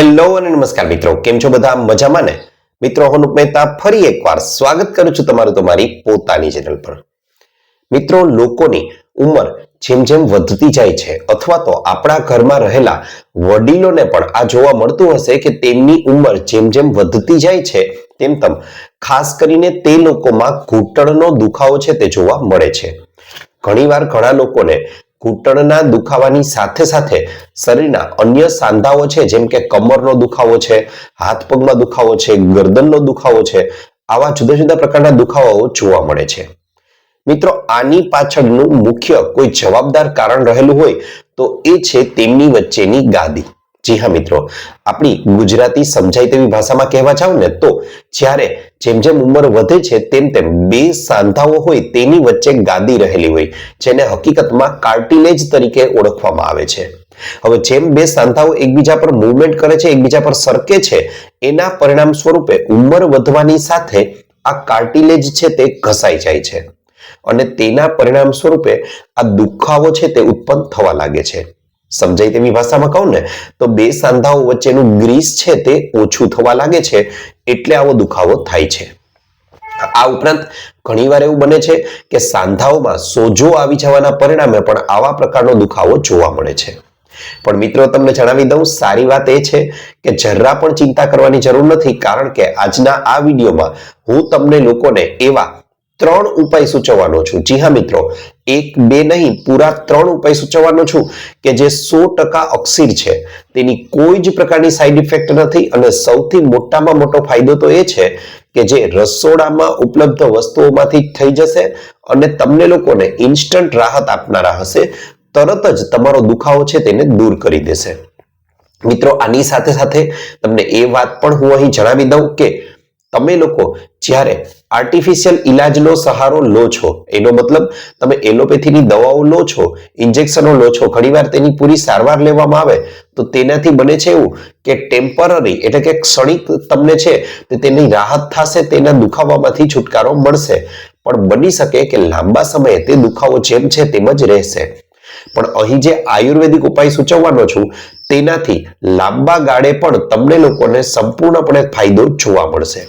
Hello અને નમસ્કાર મિત્રો, કેમ છો બધા? મજામાં ને? મિત્રો, હું મહેતા ફરી એકવાર સ્વાગત કરું છું તમારું તમારી પોતાની ચેનલ પર. મિત્રો, લોકોની ઉંમર જેમ જેમ વધતી જાય છે, અથવા તો આપણા ઘરમાં રહેલા વડીલોને પણ આ જોવા મળતું હશે કે તેમની ઉંમર જેમ જેમ વધતી જાય છે, તેમ તેમ ખાસ કરીને તે લોકોમાં ઘૂંટણનો દુખાવો છે તે જોવા મળે છે. ઘણીવાર ઘણા લોકોને ઘૂંટણના દુખાવાની સાથે સાથે શરીરના અન્ય સાંધાઓ છે, જેમ કે કમરનો દુખાવો છે, હાથ પગમાં દુખાવો છે, ગરદનનો દુખાવો છે, આવા જુદા જુદા પ્રકારના દુખાવાઓ જોવા મળે છે. મિત્રો, આની પાછળનું મુખ્ય કોઈ જવાબદાર કારણ રહેલું હોય તો એ છે તેમની વચ્ચેની ગાદી. જી હા, મિત્રો. આપણી ગુજરાતી સમજાય તેવી ભાષામાં કહેવા જાવ ને, તો જ્યારે જેમ જેમ ઉંમર વધે છે, તેમ તેમ બે સાંધાઓ હોય તેની વચ્ચે ગાદી રહેલી હોય, જેને હકીકતમાં કાર્ટિલેજ તરીકે ઓળખવામાં આવે છે. હવે જેમ બે સાંધાઓ એકબીજા પર મૂવમેન્ટ કરે છે, એકબીજા પર સરકે છે, એના પરિણામ સ્વરૂપે ઉંમર વધવાની સાથે આ કાર્ટિલેજ છે તે ઘસાઈ જાય છે. અને તેના પરિણામ સ્વરૂપે આ દુખાવો છે તે ઉત્પન્ન થવા લાગે છે. સમજાય તેવી ભાષામાં કહું ને, તો બે સાંધાઓ વચ્ચેનું ગ્રીસ છે તે ઓછું થવા લાગે છે, એટલે આવો દુખાવો થાય છે. આ ઉપરાંત ઘણીવાર એવું બને છે કે સાંધાઓમાં સોજો આવી જવાના પરિણામે પણ આવા પ્રકારનો દુખાવો જોવા મળે છે. પણ મિત્રો, તમને જણાવી દઉં, સારી વાત એ છે કે જરા પણ ચિંતા કરવાની જરૂર નથી, કારણ કે આજના આ વિડીયોમાં હું તમને લોકોને એવા ત્રણ ઉપાય સૂચવવાનો છું. જી હા મિત્રો, એક, બે નહીં, પૂરા ત્રણ ઉપાય સૂચવવાનો છું કે જે સો ટકા અક્ષીર છે. તેની કોઈ જ પ્રકારની સાઈડ ઇફેક્ટ નથી અને સૌથી મોટામાં મોટો ફાયદો તો એ છે કે જે રસોડામાં ઉપલબ્ધ વસ્તુઓમાંથી થઈ જશે અને તમને લોકોને ઇન્સ્ટન્ટ રાહત આપનારા હશે. તરત જ તમારો દુખાવો છે તેને દૂર કરી દેશે. મિત્રો, આની સાથે સાથે તમને એ વાત પણ હું અહીં જણાવી દઉં કે તમે લોકો જ્યારે આર્ટિફિશિયલ ઇલાજનો સહારો લો છો. એનો મતલબ તમે એલોપેથીની દવાઓ લો છો, ઇન્જેક્શનો લો છો, ઘણીવાર તેની પૂરી સારવાર લેવામાં આવે તો તેનાથી બને છે એવું કે ટેમ્પરરી એટલે કે ક્ષણિક તમને છે તે તેની રાહત થશે, તેના દુખાવામાંથી છુટકારો મળશે. પણ બની શકે કે લાંબા સમયે તે દુખાવો જેમ છે તેમ જ રહેશે. પણ અહીં જે આયુર્વેદિક ઉપાય સૂચવવાનો છું, તેનાથી લાંબા ગાળે પણ તમને લોકોને સંપૂર્ણપણે ફાયદો જોવા મળશે.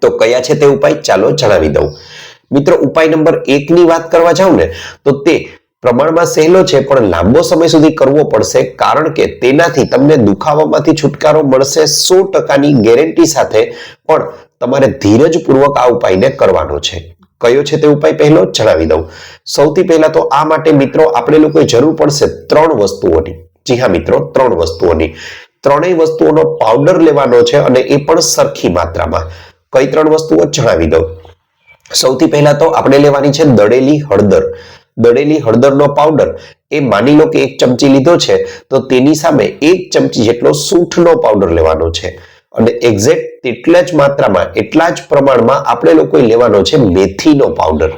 તો કયા છે તે ઉપાય? ચાલો જણાવી દઉં. મિત્રો, ઉપાય નંબર એક ની વાત કરવા જાઉં ને, તો તે પ્રમાણમાં સહેલો છે, પણ લાંબો સમય સુધી કરવો પડશે, કારણ કે તેનાથી તમને દુખાવામાંથી છુટકારો મળશે સો ટકાની ગેરંટી સાથે, પણ તમારે ધીરજપૂર્વક આ ઉપાયને કરવાનો છે. કયો છે તે ઉપાય પહેલો? જણાવી દઉં. સૌથી પહેલા તો આ માટે, મિત્રો, આપણે લોકોએ જરૂર પડશે ત્રણ વસ્તુઓની. જી હા, મિત્રો, ત્રણ વસ્તુઓની. ત્રણેય વસ્તુઓનો પાવડર લેવાનો છે અને એ પણ સરખી માત્રામાં. કઈ ત્રણ વસ્તુઓ જણાવી દઉં. સૌથી પહેલા તો આપણે લેવાની છે દળેલી હળદર. દળેલી હળદરનો પાવડર એ માની લો કે એક ચમચી લીધો છે, તો તેની સામે એક ચમચી જેટલો સૂંઠનો પાવડર લેવાનો છે. અને એક્ઝેક્ટ તેટલા જ માત્રામાં, એટલા જ પ્રમાણમાં આપણે લોકોએ લેવાનો છે મેથીનો પાવડર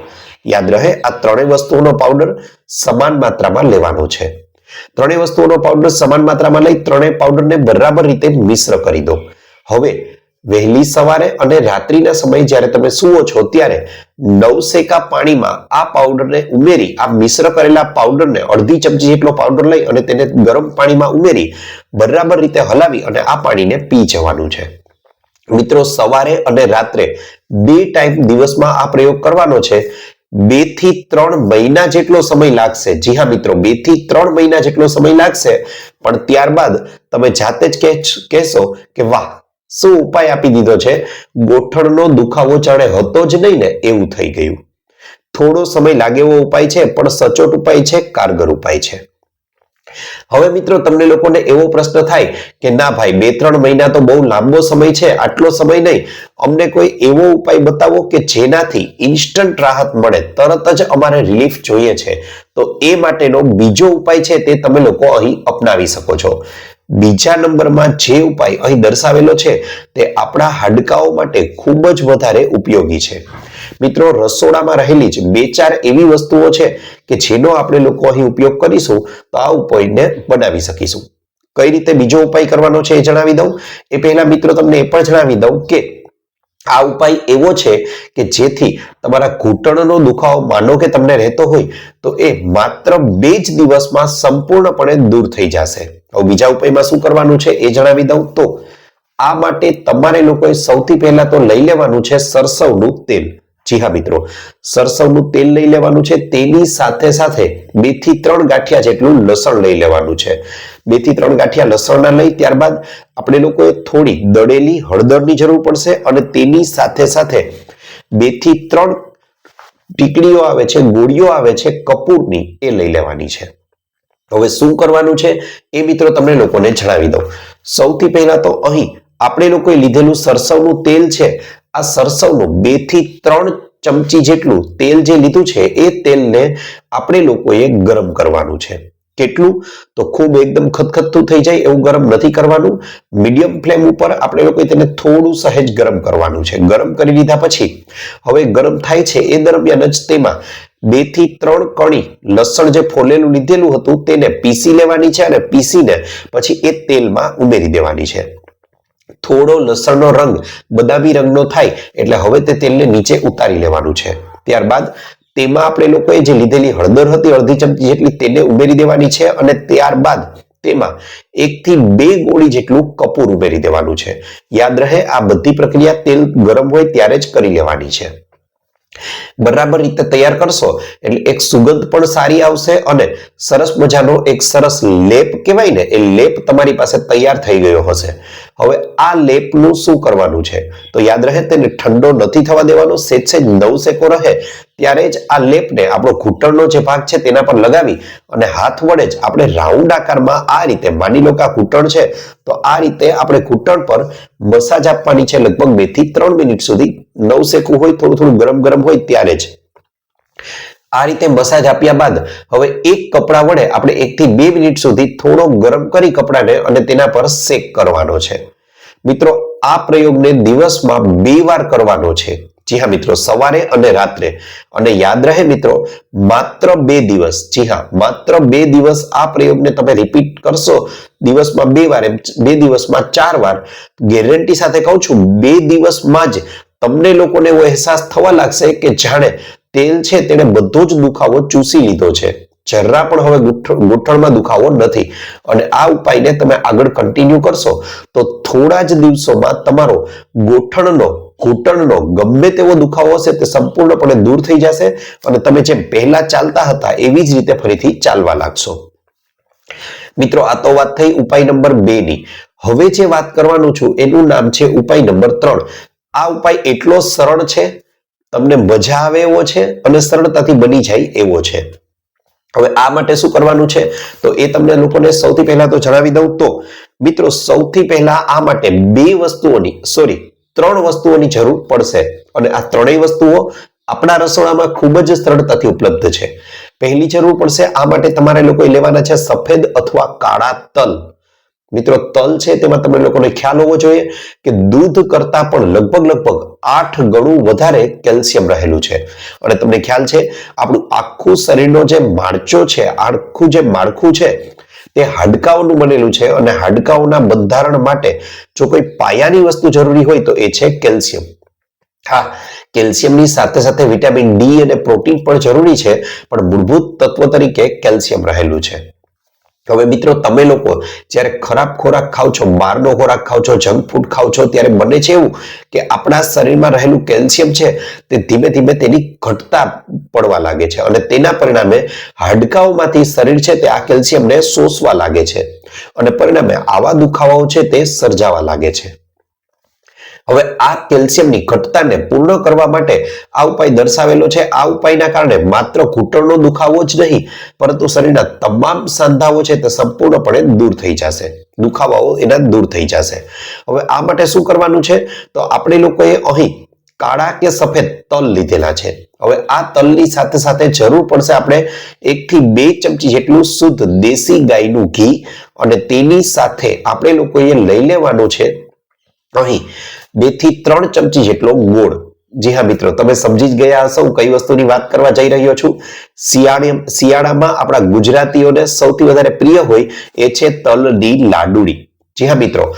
યાદ રહે, આ ત્રણેય વસ્તુઓનો પાવડર સમાન માત્રામાં લેવાનો છે. ત્રણેય વસ્તુઓનો પાવડર સમાન માત્રામાં લઈ ત્રણેય પાવડરને બરાબર રીતે મિશ્ર કરી દો. હવે વહેલી સવારે અને રાત્રિના સમયે જ્યારે તમે સુવો છો, ત્યારે નવસેકા પાણીમાં આ પાવડરને ઉમેરી, આ મિશ્ર કરેલા પાવડરને અડધી ચમચી જેટલો પાવડર લઈ અને તેને ગરમ પાણીમાં ઉમેરી, બરાબર રીતે હલાવી અને આ પાણીને પી જવાનું છે. મિત્રો, સવારે અને રાત્રે બે ટાઈમ દિવસમાં આ પ્રયોગ કરવાનો છે. બેથી ત્રણ મહિના જેટલો સમય લાગશે. જી હા, મિત્રો, બેથી ત્રણ મહિના જેટલો સમય લાગશે. પણ ત્યારબાદ તમે જાતે જ કહેશો કે વાહ શું ઉપાય આપી દીધો છે? ગોઠણનો દુખાવો જાણે હતો જ નહીં ને એવું થઈ ગયું. થોડો સમય લાગે એવો ઉપાય છે, પણ સચોટ ઉપાય છે, કારગર ઉપાય છે. હવે મિત્રો, તમને લોકોને એવો પ્રશ્ન થાય કે ના ભાઈ બે ત્રણ મહિના તો બહુ લાંબો સમય છે, આટલો સમય નહીં. અમને કોઈ એવો ઉપાય બતાવો કે જેનાથી ઇન્સ્ટન્ટ રાહત મળે, તરત જ અમારે રિલીફ જોઈએ છે. તો એ માટેનો બીજો ઉપાય છે તે તમે લોકો અહીં અપનાવી શકો છો. બીજા નંબરમાં જે ઉપાય અહીં દર્શાવેલો છે તે આપણા હાડકાઓ માટે ખૂબ જ વધારે ઉપયોગી છે. મિત્રો, રસોડામાં રહેલી જ બે ચાર એવી વસ્તુઓ છે કે જેનો આપણે લોકો અહીં ઉપયોગ કરીશું તો આ ઉપાયને બનાવી શકીશું. કઈ રીતે બીજો ઉપાય કરવાનો છે એ જણાવી દઉં? એ પહેલા મિત્રો તમને એ પણ જણાવી દઉં કે આ ઉપાય એવો છે કે જેથી તમારા ઘૂંટણનો દુખાવો માનો કે તમને રહેતો હોય તો એ માત્ર બે જ દિવસમાં સંપૂર્ણપણે દૂર થઈ જશે. હવે બીજા ઉપાયમાં શું કરવાનું છે એ જણાવી દઉં તો આ માટે તમારે લોકોએ સૌથી પહેલા તો લઈ લેવાનું છે સરસવનું તેલ. જી હા મિત્રો, સરસવનું તેલ લઈ લેવાનું છે. તેની સાથે સાથે બેથી ત્રણ ગાંઠિયા જેટલું લસણ લઈ લેવાનું છે. બેથી ત્રણ ગાંઠિયા લસણના લઈ ત્યારબાદ આપણે લોકોએ થોડી દળેલી હળદરની જરૂર પડશે અને તેની સાથે સાથે બેથી ત્રણ ટીકડીઓ આવે છે, ગોળીઓ આવે છે, કપૂરની એ લઈ લેવાની છે. હવે શું કરવાનું છે? એ મિત્રો તમને લોકોને જણાવી દઉં. સૌથી પહેલા તો અહીં આપણે લોકોએ લીધેલું સરસવનું તેલ છે. આ સરસવનું બેથી ત્રણ ચમચી જેટલું તેલ જે લીધું છે, એ તેલને આપણે લોકોએ ગરમ કરવાનું છે. કેટલું? તો ખૂબ એકદમ ખતખતું થઈ જાય એવું ગરમ નથી કરવાનું. મીડિયમ ફ્લેમ ઉપર આપણે લોકોએ તેને થોડું સહેજ ગરમ કરવાનું છે. ગરમ કરી લીધા પછી હવે ગરમ થાય છે એ દરમિયાન જ તેમાં બેથી ત્રણ કણી લસણ જે ફોલેલું લીધેલું હતું તેને પીસી લેવાની છે અને પીસીને પછી એ તેલમાં ઉમેરી દેવાની છે. થોડો લસણનો રંગ બદામી રંગનો થાય એટલે હવે તે તેલને નીચે ઉતારી લેવાનું છે. ત્યારબાદ તેમાં આપણે લોકોએ જે લીધેલી હળદર હતી, અડધી ચમચી જેટલી, તેને ઉમેરી દેવાની છે અને ત્યારબાદ તેમાં એક થી બે ગોળી જેટલું કપૂર ઉમેરી દેવાનું છે. યાદ રહે, આ બધી પ્રક્રિયા તેલ ગરમ હોય ત્યારે જ કરી લેવાની છે. બરાબર રીતે તૈયાર કરશો એટલે એક સુગંધ પણ સારી આવશે અને સરસ મજાનો એક સરસ લેપ કહેવાય ને, એ લેપ તમારી પાસે તૈયાર થઈ ગયો હશે. હવે આ લેપનું શું કરવાનું છે? તો યાદ રહે તેને ઠંડો નથી થવા દેવાનો સેજ સેજ નવ સેકો રહે ત્યારે જ આ લેપને આપણો ઘૂંટણનો જે ભાગ છે તેના પર લગાવી અને હાથ વડે જ આપણે રાઉન્ડ આકારમાં આ રીતે માની લો કે આ ઘૂંટણ છે, તો આ રીતે આપણે ઘૂંટણ પર મસાજ આપવાની છે લગભગ બેથી ત્રણ મિનિટ સુધી. નવ સેકું હોય, થોડું થોડું ગરમ ગરમ હોય ત્યારે જ. આ રીતે મસાજ આપ્યા બાદ હવે એક કપડા વડે આપણે એક થી બે મિનિટ સુધી થોડો ગરમ કરી કપડાને અને તેના પર શેક કરવાનો છે. મિત્રો, આ પ્રયોગને દિવસમાં બે વાર કરવાનો છે. જી હા મિત્રો, સવારે અને રાત્રે. અને યાદ રહે મિત્રો, માત્ર બે દિવસ, જી હા, માત્ર બે દિવસ આ પ્રયોગને તમે રિપીટ કરશો, દિવસમાં બે વાર બે દિવસમાં ચાર વાર. ગેરંટી સાથે કહું છું, બે દિવસમાં જ તમને લોકોને એવો અહેસાસ થવા લાગશે કે જાણે તેલ છે તેણે બધો જ દુખાવો ચૂસી લીધો છે. જરા પણ હવે ગૂંઠણમાં દુખાવો નથી. અને આ ઉપાયને તમે આગળ કન્ટિન્યુ કરશો, તો થોડા જ દિવસોમાં તમારો ગોઠણનો ઘૂંટણનો, ગમે તેવો દુખાવો હશે તે સંપૂર્ણપણે દૂર થઈ જશે અને તમે જેમ પહેલા ચાલતા હતા એવી જ રીતે ફરીથી ચાલવા લાગશો. મિત્રો, આ તો વાત થઈ ઉપાય નંબર બે ની. હવે જે વાત કરવાનું છું, એનું નામ છે ઉપાય નંબર ત્રણ. આ ઉપાય એટલો સરળ છે, તમને મજા આવે એવો છે અને સરળતાથી બની જાય એવો છે. હવે આ માટે શું કરવાનું છે? તો એ તમને લોકોને સૌથી પહેલા તો જણાવી દઉં. તો મિત્રો, સૌથી પહેલા આ માટે બે વસ્તુઓની સોરી ત્રણ વસ્તુઓની જરૂર પડશે. અને આ ત્રણેય વસ્તુઓ આપણા રસોડામાં ખૂબ જ સરળતાથી ઉપલબ્ધ છે. પહેલી જરૂર પડશે આ માટે તમારે લોકોએ લેવાના છે સફેદ અથવા કાળા તલ. મિત્રો, તલ છે તેમાં તમને લોકોને ખ્યાલ હોવો જોઈએ કે દૂધ કરતા પણ લગભગ લગભગ આઠ ગણું વધારે કેલ્શિયમ રહેલું છે. અને તમને ખ્યાલ છે, આપણું આખું શરીરનો જે માળચો છે આખું જે માળખું છે તે હાડકાઓનું બનેલું છે અને હાડકાઓના બંધારણ માટે જો કોઈ પાયાની વસ્તુ જરૂરી હોય તો એ છે કેલ્શિયમ. હા, કેલ્શિયમની સાથે સાથે વિટામિન ડી અને પ્રોટીન પણ જરૂરી છે, પણ મૂળભૂત તત્વ તરીકે કેલ્શિયમ રહેલું છે. હવે મિત્રો તમે લોકો જ્યારે ખરાબ ખોરાક ખાવ છો બહારનો ખોરાક ખાવ છો, જંક ફૂડ ખાવ છો, ત્યારે બને છે એવું કે આપણા શરીરમાં રહેલું કેલ્શિયમ છે તે ધીમે ધીમે તેની ઘટતા પડવા લાગે છે અને તેના પરિણામે હાડકાઓમાંથી શરીર છે તે આ કેલ્શિયમને શોષવા લાગે છે અને પરિણામે આવા દુખાવાઓ છે તે સર્જાવા લાગે છે. હવે આ કેલ્શિયમની ઘટતાને પૂર્ણ કરવા માટે આ ઉપાય દર્શાવેલો છે. આ ઉપાયના કારણે માત્ર ઘૂંટણનો દુખાવો જ નહીં, પરંતુ શરીરના તમામ સાંધાઓ છે તે સંપૂર્ણપણે દૂર થઈ જશે. દુખાવાઓ એના દૂર થઈ જશે. હવે આ માટે શું કરવાનું છે? તો આપણે લોકોએ અહીં કાળા કે સફેદ તલ લીધેલા છે. હવે આ તલની સાથે સાથે જરૂર પડશે આપણે એકથી બે ચમચી જેટલું શુદ્ધ દેશી ગાયનું ઘી અને તેની સાથે આપણે લોકોએ લઈ લેવાનું છે અહીં. બેથી ત્રણ ચમચી જેટલો ગોળ. જી હા મિત્રો, તમે સમજી જ ગયા હશો, હું કઈ વસ્તુની વાત કરવા જઈ રહ્યો છું. શિયાળે, શિયાળામાં આપણા ગુજરાતીઓને સૌથી વધારે પ્રિય હોય એ છે તલની લાડુડી. જી હા મિત્રો,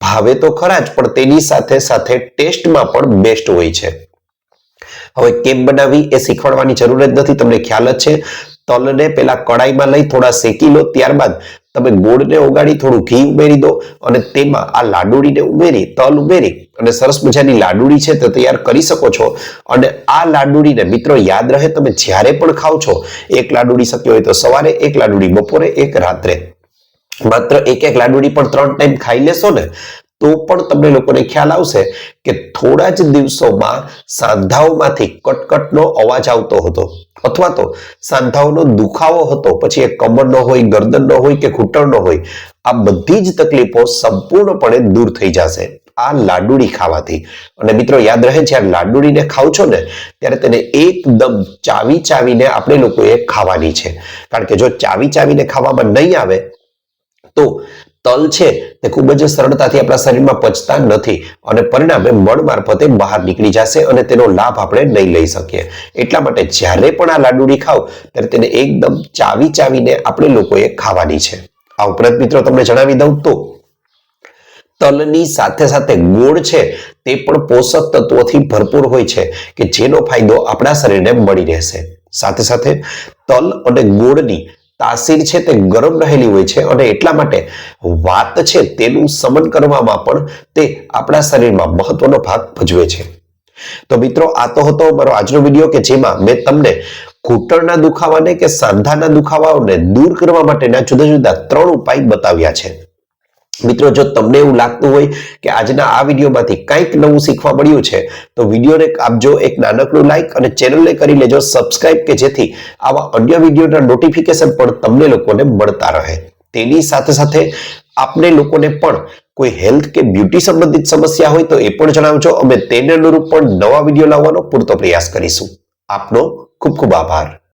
ભાવે તો ખરા જ, પણ તેની સાથે સાથે ટેસ્ટમાં પણ બેસ્ટ હોય છે. હવે કેમ બનાવવી એ શીખવાડવાની જરૂર જ નથી, તમને ખ્યાલ જ છે. તલને પેલા કડાઈમાં લઈ થોડા શેકી લો, ત્યારબાદ તમે ગોળને ઓગાળી થોડું ઘી ઉમેરી દો અને તેમાં આ લાડુડીને ઉમેરી, તલ ઉમેરી અને સરસ મજાની લાડુડી છે તે તૈયાર કરી શકો છો. અને આ લાડુડીને મિત્રો યાદ રહે તમે જ્યારે પણ ખાવ છો, એક લાડુડી શક્ય હોય તો સવારે, એક લાડુડી બપોરે, એક રાત્રે. માત્ર એક એક લાડુડી પણ ત્રણ ટાઈમ ખાઈ લેશો ને તો પણ તમને લોકોને ખ્યાલ આવશે કે થોડા જ દિવસોમાં સાંધાઓમાંથી કટકટનો અવાજ આવતો હતો. અથવા તો સાંધાઓનો દુખાવો હતો, પછી એ કમરનો હોય ગરદનનો હોય કે ઘૂંટણનો હોય, આ બધી જ તકલીફો સંપૂર્ણપણે દૂર થઈ જશે આ લાડુડી ખાવાથી. અને મિત્રો યાદ રહે જ્યારે લાડુડીને ખાવ છો ને, ત્યારે તેને એકદમ ચાવી ચાવીને આપણે લોકોએ ખાવાની છે. કારણ કે જો ચાવી ચાવીને ખાવામાં નહીં આવે, તો તલ છે તે ખૂબ જ સરળતાથી આપણા શરીરમાં પચતા નથી અને પરિણામે મળ મારફતે બહાર નીકળી જશે અને તેનો લાભ આપણે નહીં લઈ શકીએ. એટલા માટે જ્યારે પણ આ લાડુડી ખાવ ત્યારે તેને એકદમ ચાવી ચાવીને આપણે લોકોએ ખાવાની છે. આ ઉપરાંત મિત્રો તમને જણાવી દઉં તો, તલની સાથે સાથે ગોળ છે તે પણ પોષક તત્વોથી ભરપૂર હોય છે કે જેનો ફાયદો આપણા શરીરને મળી રહેશે. સાથે સાથે તલ અને ગોળની તાસીર છે તે ગરમ રહેલી હોય છે અને એટલા માટે વાત છે તેનું સમન કરવામાં પણ તે આપણા શરીરમાં મહત્વનો ભાગ ભજવે છે. તો મિત્રો, આ તો હતો મારો આજનો વીડિયો કે જેમાં મેં તમને ઘૂંટણના દુખાવાને કે સાંધાના દુખાવાઓને દૂર કરવા માટેના જુદા જુદા ત્રણ ઉપાય બતાવ્યા છે. મિત્રો, જો તમને એવું લાગતું હોય કે આજના આ વિડીયોમાંથી કંઈક નવું શીખવા મળ્યું છે, તો વિડીયોને આપજો એક નાનકડું લાઈક અને ચેનલને કરી લેજો સબસ્ક્રાઇબ કે જેથી આવા અન્ય વિડીયોના નોટિફિકેશન પણ તમને લોકોને મળતા રહે. તેની સાથે સાથે આપને લોકોને પણ કોઈ હેલ્થ કે બ્યુટી સંબંધિત સમસ્યા હોય તો એ પણ જણાવજો. અમે તેને અનુરૂપ પણ નવા વીડિયો લાવવાનો પૂરતો પ્રયાસ કરીશું. આપનો ખૂબ ખૂબ આભાર.